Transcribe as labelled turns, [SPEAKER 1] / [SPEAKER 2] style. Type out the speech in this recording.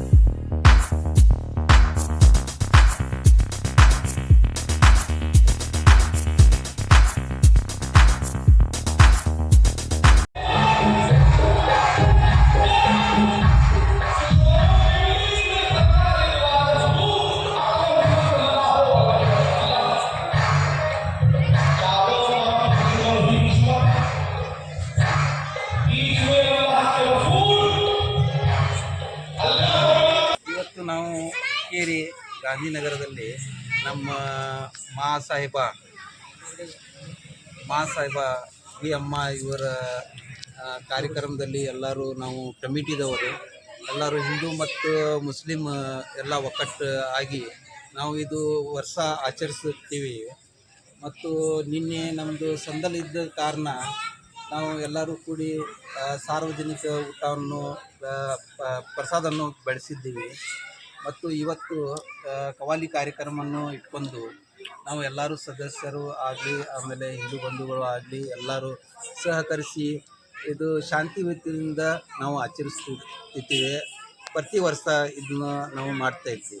[SPEAKER 1] ಇವತ್ತು ನಾವು ಕೇರಿ ಗಾಂಧಿನಗರದಲ್ಲಿ ನಮ್ಮ ಮಹಾಸಾಹೇಬ ಮಹಾಸಾಹೇಬ ಬಿ ಅಮ್ಮ ಇವರ ಕಾರ್ಯಕ್ರಮದಲ್ಲಿ ಎಲ್ಲರೂ ನಾವು ಕಮಿಟಿದವರು. ಎಲ್ಲರೂ ಹಿಂದೂ ಮತ್ತು ಮುಸ್ಲಿಂ ಎಲ್ಲ ಒಕ್ಕಟ್ಟು ಆಗಿ ನಾವು ಇದು ವರ್ಷ ಆಚರಿಸುತ್ತೀವಿ. ಮತ್ತು ನಿನ್ನೆ ನಮ್ಮದು ಸಂದಲಿದ್ದ ಕಾರಣ ನಾವು ಎಲ್ಲರೂ ಕೂಡಿ ಸಾರ್ವಜನಿಕ ಊಟವನ್ನು ಪ್ರಸಾದವನ್ನು ಬಡಿಸಿದ್ದೀವಿ ಮತ್ತು ಇವತ್ತು ಕವಾಲಿ ಕಾರ್ಯಕ್ರಮವನ್ನು ಇಟ್ಕೊಂಡು ನಾವು ಎಲ್ಲರೂ ಸದಸ್ಯರು ಆಗಲಿ, ಆಮೇಲೆ ಹಿಂದೂ ಬಂಧುಗಳು ಆಗಲಿ, ಎಲ್ಲರೂ ಸಹಕರಿಸಿ ಇದು ಶಾಂತಿ ಶಾಂತಿಯುತಿಯಿಂದ ನಾವು ಆಚರಿಸ್ತಿದ್ದೇವೆ ಪ್ರತಿ ವರ್ಷ ಇದನ್ನು ನಾವು ಮಾಡ್ತಾ ಇದ್ದೀವಿ.